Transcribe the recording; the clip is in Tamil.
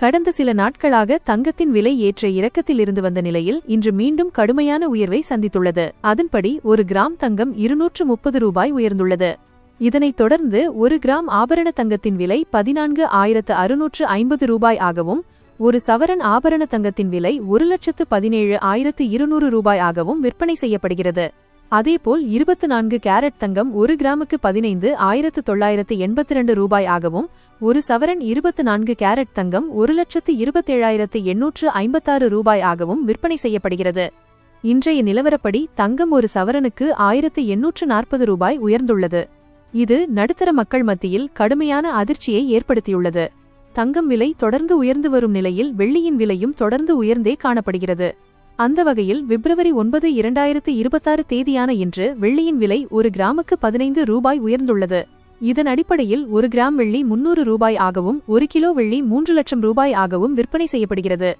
கடந்த சில நாட்களாக தங்கத்தின் விலை ஏற்ற இறக்கத்தில் இருந்து வந்த நிலையில் இன்று மீண்டும் கடுமையான உயர்வை சந்தித்துள்ளது. அதன்படி ஒரு கிராம் தங்கம் இருநூற்று முப்பது ரூபாய் உயர்ந்துள்ளது. இதனைத் தொடர்ந்து ஒரு கிராம் ஆபரண தங்கத்தின் விலை பதினான்கு ஆயிரத்து அறுநூற்று ஐம்பது ரூபாய் ஆகவும் ஒரு சவரன் ஆபரண தங்கத்தின் விலை ஒரு லட்சத்து பதினேழு ஆயிரத்து இருநூறு ரூபாய் ஆகவும் விற்பனை செய்யப்படுகிறது. அதேபோல் இருபத்து நான்கு கேரட் தங்கம் ஒரு கிராமுக்கு பதினைந்து ஆயிரத்து தொள்ளாயிரத்து எண்பத்தி ரெண்டு ரூபாய் ஆகவும் ஒரு சவரன் இருபத்து நான்கு கேரட் தங்கம் ஒரு லட்சத்து இருபத்தேழாயிரத்து எண்ணூற்று ஐம்பத்தாறு ரூபாய் ஆகவும் விற்பனை செய்யப்படுகிறது. இன்றைய நிலவரப்படி தங்கம் ஒரு சவரனுக்கு ஆயிரத்து எண்ணூற்று நாற்பது ரூபாய் உயர்ந்துள்ளது. இது நடுத்தர மக்கள் மத்தியில் கடுமையான அதிர்ச்சியை ஏற்படுத்தியுள்ளது. தங்கம் விலை தொடர்ந்து உயர்ந்து வரும் நிலையில் வெள்ளியின் விலையும் தொடர்ந்து உயர்ந்தே காணப்படுகிறது. அந்த வகையில் பிப்ரவரி ஒன்பது இரண்டாயிரத்து இருபத்தாறு தேதியான இன்று வெள்ளியின் விலை ஒரு கிராமுக்கு பதினைந்து ரூபாய் உயர்ந்துள்ளது. இதன் அடிப்படையில் ஒரு கிராம் வெள்ளி முன்னூறு ரூபாய் ஆகவும் ஒரு கிலோ வெள்ளி மூன்று லட்சம் ரூபாய் ஆகவும் விற்பனை செய்யப்படுகிறது.